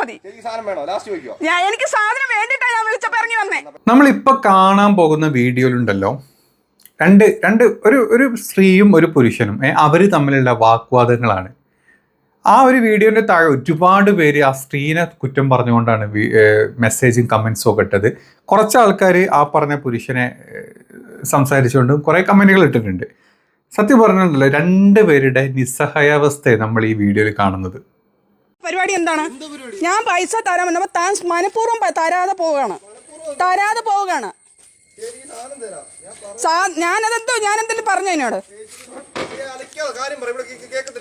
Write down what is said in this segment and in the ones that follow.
മതി. വേണ്ടിട്ടാ ഞാൻ എനിക്ക് സാധനം വേണ്ടിയിട്ടാ ഞാൻ വിളിച്ചപ്പോ ഇറങ്ങി വന്നേ. നമ്മളിപ്പോ കാണാൻ പോകുന്ന വീഡിയോയിലുണ്ടല്ലോ. രണ്ട് രണ്ട് ഒരു ഒരു സ്ത്രീയും ഒരു പുരുഷനും അവർ തമ്മിലുള്ള വാഗ്വാദങ്ങളാണ് ആ ഒരു വീഡിയോന്റെ താഴെ ഒരുപാട് പേര് ആ സ്ത്രീനെ കുറ്റം പറഞ്ഞുകൊണ്ടാണ് മെസ്സേജും കമൻസും ഒക്കെ ഇട്ടത്. കുറച്ച് ആൾക്കാർ ആ പറഞ്ഞ പുരുഷനെ സംസാരിച്ചുകൊണ്ടും സംസാരിച്ചുകൊണ്ട് കുറേ കമന്റുകൾ ഇട്ടിട്ടുണ്ട്. സത്യം പറഞ്ഞിട്ടുണ്ടല്ലോ രണ്ട് പേരുടെ നിസ്സഹായാവസ്ഥയെ നമ്മൾ ഈ വീഡിയോയിൽ കാണുന്നത്. പരിപാടി എന്താണ്? ഞാൻ പൈസ തരാൻ വന്നപ്പോ താൻ മനഃപൂർവം തരാതെ പോവുകയാണ്. തരാതെ പോവുകയാണ്. സാ- ഞാനതെന്തോ ഞാനെന്തെങ്കിലും പറഞ്ഞു എന്നോട്?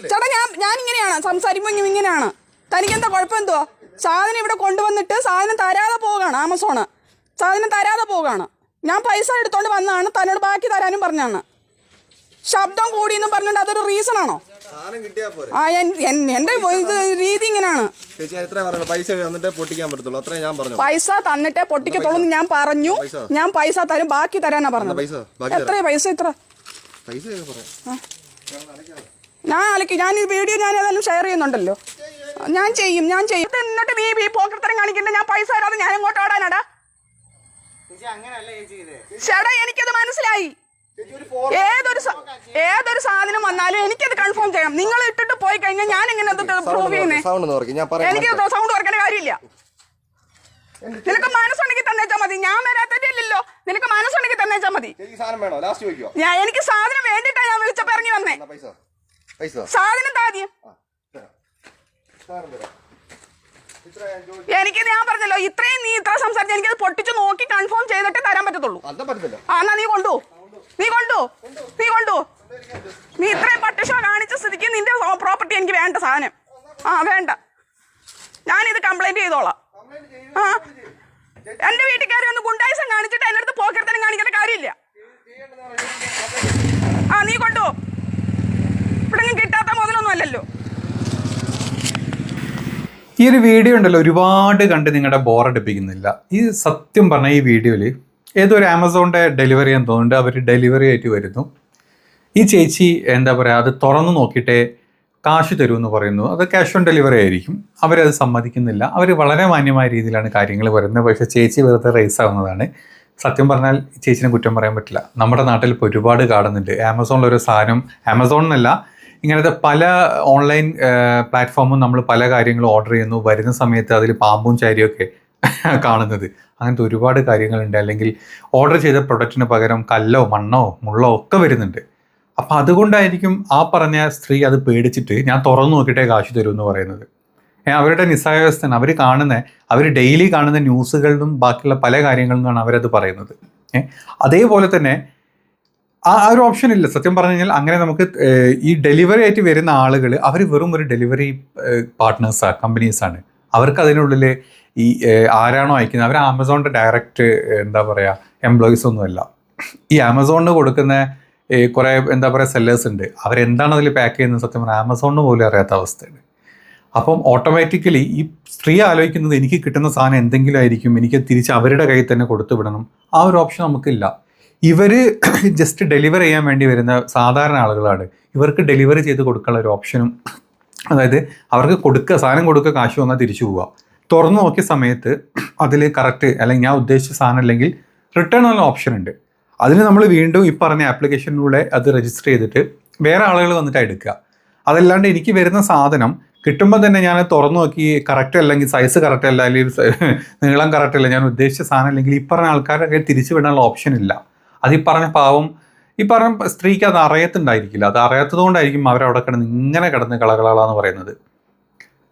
ചേട്ടാ ഞാൻ ഞാൻ ഇങ്ങനെയാണ് സംസാരിക്കുമ്പോൾ ഇങ്ങനെ- ഇങ്ങനെയാണ്. തനിക്ക് എന്താ കുഴപ്പം എന്തുവാ സാധനം ഇവിടെ കൊണ്ടുവന്നിട്ട് സാധനം തരാതെ പോവുകയാണ് ആമസോണ്. സാധനം തരാതെ പോവുകയാണ്. ഞാൻ പൈസ എടുത്തോണ്ട് വന്നതാണ്. തന്നോട് ബാക്കി തരാനും പറഞ്ഞാണ് ശബ്ദം കൂടി എന്ന് പറഞ്ഞിട്ട് അതൊരു റീസൺ ആണോ കിട്ടിയാ പോരെ. ആ എന്റെ ഇത് രീതി ഇങ്ങനെയാണ് എത്ര പൈസ തന്നിട്ടേ പൊട്ടിക്കാൻ പറ്റത്തുള്ളൂ. അത്രേ ഞാൻ പറഞ്ഞു. പൈസ തന്നിട്ടേ പൊട്ടിക്കത്തുള്ളൂ ഞാൻ പറഞ്ഞു? ഞാൻ പൈസ തരും. ബാക്കി തരാനാ പറഞ്ഞു പൈസ? ബാക്കി തരാം. എത്രയാ പൈസ ഇത്ര? ഞാൻ അലക്കി. ഞാൻ ഈ വീഡിയോ ഞാൻ ഏതായാലും ഷെയർ ചെയ്യുന്നുണ്ടല്ലോ. ഞാൻ ചെയ്യും ഞാൻ ചെയ്യും. എന്നിട്ട് നീ ഈ പോക്കത്തരം കാണിക്കണ്ട. ഞാൻ പൈസ തരാതെ ഞാൻ ഇങ്ങോട്ട് ഓടാനാടാ. ചേട്ടാ എനിക്കത് മനസ്സിലായി. ഏതൊരു ഏതൊരു സാധനം വന്നാലും എനിക്കത് കൺഫേം ചെയ്യണം. നിങ്ങൾ ഇട്ടിട്ട് പോയി കഴിഞ്ഞാൽ ഞാൻ എങ്ങനെ അത് പ്രൂവ് ചെയ്യുന്നേ? സൗണ്ട് ഒന്ന് ഞാൻ പറയാം എനിക്ക് സൗണ്ട് ഓർക്കേണ്ട കാര്യമില്ല. നിനക്ക് മനസ്സുണ്ടെങ്കിൽ തന്നേച്ചാ മതി. ഞാൻ വരാത്തല്ലോ നിനക്ക് മനസ്സുണ്ടെങ്കിൽ തന്നേച്ചാ മതി. ചേച്ചി സാധനം വേണോ? ലാസ്റ്റ് ചോദിക്കോ? ഞാൻ എനിക്ക് സാധനം വേണ്ടിട്ടാ ഞാൻ വിളിച്ചപ്പോ ഇറങ്ങി വന്നേ. എന്നാ പൈസ പൈസ സാധനം താദ്യം എനിക്ക് ഞാൻ പറഞ്ഞല്ലോ ഇത്രയും നീ ഇത്ര സംസാരിച്ച എനിക്കത് പൊട്ടിച്ചു നോക്കി കൺഫേം ചെയ്തിട്ട് തരാൻ പറ്റത്തുള്ളൂ. എന്നാ നീ കൊണ്ടു നീ കൊണ്ടു. നീ കൊണ്ടു. നീ ഇത്രയും പട്ടിഷോ കാണിച്ച സ്ഥിതിക്ക് നിന്റെ പ്രോപ്പർട്ടി എനിക്ക് വേണ്ട സാധനം. ആ വേണ്ട. ഞാനിത് കംപ്ലൈന്റ് ചെയ്തോളാം. എന്റെ വീട്ടിൽ കയറി ഒന്ന് ഗുണ്ടായിസം കാണിച്ചിട്ട് എന്റെ അടുത്ത് പോക്കരത്തനം കാണിക്കേണ്ട കാര്യമില്ല. ആ നീ കൊണ്ടു. ഇവിടെ കിട്ടാത്ത മുതലൊന്നും അല്ലല്ലോ. ഈ ഒരു വീഡിയോ ഉണ്ടല്ലോ ഒരുപാട് കണ്ട് നിങ്ങളുടെ ബോറടിപ്പിക്കുന്നില്ല ഈ സത്യം പറഞ്ഞ ഈ വീഡിയോയിൽ ഏതോ ഒരു ആമസോണിന്റെ ഡെലിവറി എന്ന് തോന്നുന്നുണ്ട് അവർ ഡെലിവറി ആയിട്ട് വരുന്നു. ഈ ചേച്ചി എന്താ പറയുക അത് തുറന്നു നോക്കിയിട്ടേ കാശ് തരുമെന്ന് പറയുന്നു. അത് ക്യാഷ് ഓൺ ഡെലിവറി ആയിരിക്കും. അവരത് സമ്മതിക്കുന്നില്ല. അവർ വളരെ മാന്യമായ രീതിയിലാണ് കാര്യങ്ങൾ വരുന്നത്. പക്ഷെ ചേച്ചി വെറുതെ റേസ് ആവുന്നതാണ്. സത്യം പറഞ്ഞാൽ ചേച്ചിനെ കുറ്റം പറയാൻ പറ്റില്ല. നമ്മുടെ നാട്ടിൽ ഇപ്പോൾ ഒരുപാട് കാണുന്നുണ്ട് ആമസോണിലൊരു സാധനം ആമസോൺ എന്നല്ല ഇങ്ങനത്തെ പല ഓൺലൈൻ പ്ലാറ്റ്ഫോമും നമ്മൾ പല കാര്യങ്ങളും ഓർഡർ ചെയ്യുന്നു. വരുന്ന സമയത്ത് അതിൽ പാമ്പും ചാരിയൊക്കെ കാണുന്നത്. അങ്ങനത്തെ ഒരുപാട് കാര്യങ്ങളുണ്ട്. അല്ലെങ്കിൽ ഓർഡർ ചെയ്ത പ്രൊഡക്റ്റിന് പകരം കല്ലോ മണ്ണോ മുള്ളോ ഒക്കെ വരുന്നുണ്ട്. അപ്പം അതുകൊണ്ടായിരിക്കും ആ പറഞ്ഞ സ്ത്രീ അത് പേടിച്ചിട്ട് ഞാൻ തുറന്നു നോക്കിയിട്ടേ കാശ് തരൂ എന്ന് പറയുന്നത്. അവരുടെ നിസ്സായാവസ്ഥയാണ് അവർ കാണുന്ന അവർ ഡെയിലി കാണുന്ന ന്യൂസുകളിലും ബാക്കിയുള്ള പല കാര്യങ്ങളിൽ നിന്നാണ് അവരത് പറയുന്നത്. അതേപോലെ തന്നെ ആ ഒരു ഓപ്ഷൻ ഇല്ല. സത്യം പറഞ്ഞു കഴിഞ്ഞാൽ അങ്ങനെ നമുക്ക് ഈ ഡെലിവറി ആയിട്ട് വരുന്ന ആളുകൾ അവർ വെറും ഒരു ഡെലിവറി പാർട്ട്നേഴ്സാണ് കമ്പനീസാണ് അവർക്ക് അതിനുള്ളിൽ ഈ ആരാണോ അയക്കുന്നത്? അവർ ആമസോണിന്റെ ഡയറക്റ്റ് എന്താ പറയുക എംപ്ലോയീസ് ഒന്നുമല്ല ഈ ആമസോണിന് കൊടുക്കുന്ന കുറേ എന്താ പറയുക സെല്ലേഴ്സ് ഉണ്ട്. അവരെന്താണ് അതിൽ പാക്ക് ചെയ്യുന്നത്? സത്യം പറഞ്ഞാൽ ആമസോണിന് പോലും അറിയാത്ത അവസ്ഥയാണ്. അപ്പം ഓട്ടോമാറ്റിക്കലി ഈ സ്ത്രീ ആലോചിക്കുന്നത് എനിക്ക് കിട്ടുന്ന സാധനം എന്തെങ്കിലും ആയിരിക്കും എനിക്ക് തിരിച്ച് അവരുടെ കയ്യിൽ തന്നെ കൊടുത്തു വിടണം ആ ഒരു ഓപ്ഷൻ നമുക്കില്ല. ഇവർ ജസ്റ്റ് ഡെലിവർ ചെയ്യാൻ വേണ്ടി വരുന്ന സാധാരണ ആളുകളാണ്. ഇവർക്ക് ഡെലിവറി ചെയ്ത് കൊടുക്കാനുള്ള ഒരു ഓപ്ഷനും അതായത് അവർക്ക് കൊടുക്കുക സാധനം കൊടുക്കുക കാശ് വന്നാൽ തിരിച്ചു പോവുക. തുറന്നു നോക്കിയ സമയത്ത് അതിൽ കറക്റ്റ് അല്ലെങ്കിൽ ഞാൻ ഉദ്ദേശിച്ച സാധനം അല്ലെങ്കിൽ റിട്ടേൺ എന്നുള്ള ഓപ്ഷൻ ഉണ്ട്. അതിന് നമ്മൾ വീണ്ടും ഈ പറഞ്ഞ ആപ്ലിക്കേഷനിലൂടെ അത് രജിസ്റ്റർ ചെയ്തിട്ട് വേറെ ആളുകൾ വന്നിട്ട് എടുക്കുക. അതല്ലാണ്ട് എനിക്ക് വരുന്ന സാധനം കിട്ടുമ്പോൾ തന്നെ ഞാൻ തുറന്നു നോക്കി കറക്റ്റ് അല്ലെങ്കിൽ സൈസ് കറക്റ്റ് അല്ല അല്ലെങ്കിൽ നീളം കറക്റ്റ് അല്ല ഞാൻ ഉദ്ദേശിച്ച സാധനം അല്ലെങ്കിൽ ഈ പറഞ്ഞ ആൾക്കാരൊക്കെ തിരിച്ചു വിടാനുള്ള ഓപ്ഷൻ ഇല്ല. അത് ഈ പറഞ്ഞ പാവം ഈ പറഞ്ഞ സ്ത്രീക്ക് അത് അറിയത്തുണ്ടായിരിക്കില്ല. അത് അറിയാത്തത് കൊണ്ടായിരിക്കും അവരവിടെ കിടന്ന് ഇങ്ങനെ കിടന്ന് കളകളാണെന്ന് പറയുന്നത്.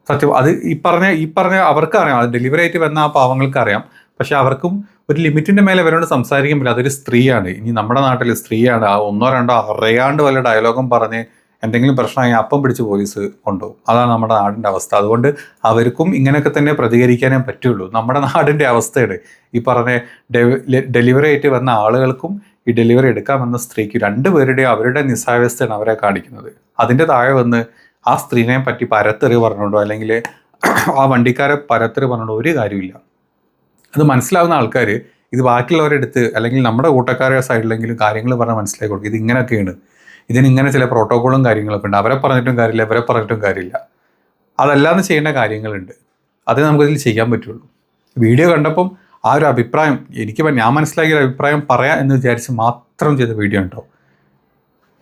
സത്യം. അത് ഈ പറഞ്ഞ ഈ പറഞ്ഞ അവർക്ക് അറിയാം അത് ഡെലിവറി ആയിട്ട് വന്ന ആ പാവങ്ങൾക്ക് അറിയാം പക്ഷെ അവർക്കും ഒരു ലിമിറ്റിന്റെ മേലെ അവരോട് സംസാരിക്കാൻ പറ്റില്ല അതൊരു സ്ത്രീയാണ്. ഇനി നമ്മുടെ നാട്ടിൽ സ്ത്രീയാണ്. ആ ഒന്നോ രണ്ടോ അറിയാണ്ട് വല്ല ഡയലോഗും പറഞ്ഞ് എന്തെങ്കിലും പ്രശ്നമായി അപ്പം പിടിച്ച് പോലീസ് കൊണ്ടുപോകും. അതാണ് നമ്മുടെ നാടിന്റെ അവസ്ഥ. അതുകൊണ്ട് അവർക്കും ഇങ്ങനെയൊക്കെ തന്നെ പ്രതികരിക്കാനേ പറ്റുള്ളൂ. നമ്മുടെ നാടിന്റെ അവസ്ഥയാണ്. ഈ പറഞ്ഞ ഡെലിവറി ആയിട്ട് വന്ന ആളുകൾക്കും ഈ ഡെലിവറി എടുക്കാൻ വന്ന സ്ത്രീക്ക് രണ്ടുപേരുടെയും അവരുടെ നിസ്സാവസ്ഥയാണ് അവരെ കാണിക്കുന്നത്. അതിന്റെ താഴെ വന്ന് ആ സ്ത്രീനെ പറ്റി പരത്തെറി പറഞ്ഞുകൊണ്ടോ അല്ലെങ്കിൽ ആ വണ്ടിക്കാരെ പരത്തെറി പറഞ്ഞുകൊണ്ടോ ഒരു കാര്യമില്ല അത് മനസ്സിലാവുന്ന ആൾക്കാർ ഇത് ബാക്കിയുള്ളവരുടെ അടുത്ത് അല്ലെങ്കിൽ നമ്മുടെ കൂട്ടക്കാരുടെ സൈഡിലെങ്കിലും കാര്യങ്ങൾ പറഞ്ഞാൽ മനസ്സിലാക്കി കൊടുക്കും. ഇത് ഇങ്ങനെയൊക്കെയാണ്. ഇതിന് ഇങ്ങനെ ചില പ്രോട്ടോക്കോളും കാര്യങ്ങളൊക്കെ ഉണ്ട്. അവരെ പറഞ്ഞിട്ടും കാര്യമില്ല ഇവരെ പറഞ്ഞിട്ടും കാര്യമില്ല. അതല്ലാതെ ചെയ്യേണ്ട കാര്യങ്ങളുണ്ട്. അതേ നമുക്കിതിൽ ചെയ്യാൻ പറ്റുള്ളൂ. വീഡിയോ കണ്ടപ്പം ആ ഒരു അഭിപ്രായം എനിക്ക് ഞാൻ മനസ്സിലാക്കിയ ഒരു അഭിപ്രായം പറയാം എന്ന് വിചാരിച്ച് മാത്രം ചെയ്ത വീഡിയോ ഉണ്ടോ